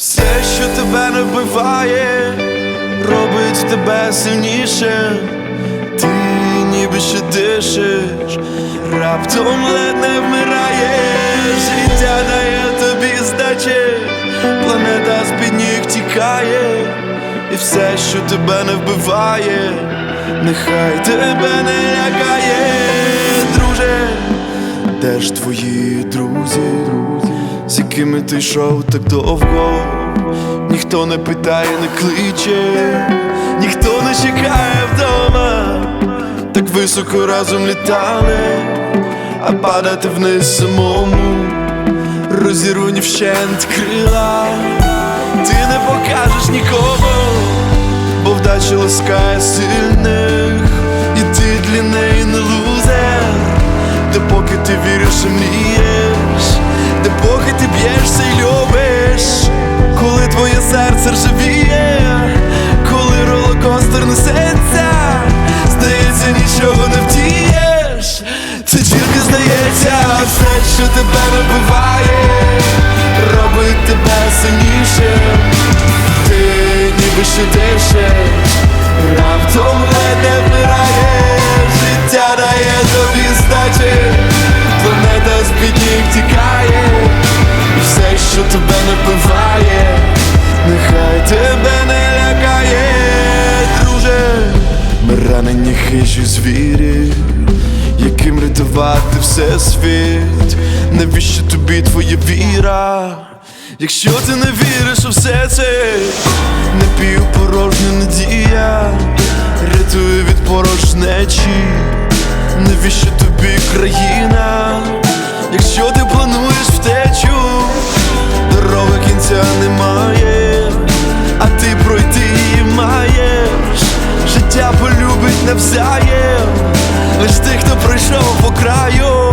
Все, що тебе не вбиває, робить тебе сильніше. Ти ніби ще дишиш, раптом ледь не вмираєш. Життя дає тобі здачі, планета з-під ніг тікає, і все, що тебе не вбиває, нехай тебе не лякає, друже. Де ж твої друзі, з якими ти йшов так довго? Ніхто не питає, не кличе, ніхто не чекає вдома, так високо разом літали, а падати вниз самому, розірвані вщент крила, ти не покажеш нікому, бо вдача ласкає сильних, і ти для неї не лузер. Допоки ти віриш і мрієш, серце ржавіє, коли ролокостер несеться, здається, нічого не втієш, це тільки здається, все, що тебе не вбиває, робить тебе сильнішим, ти ніби ще дишеш, раптом ледь не тебе не лякає, друже, ми ранені хижі звірі, яким рятувати все світ, навіщо тобі твоя віра? Якщо ти не віриш у все це, напівпорожня надія, рятує від порожнечі, навіщо тобі країна? Навзаєм, лиш тих, хто прийшов по краю,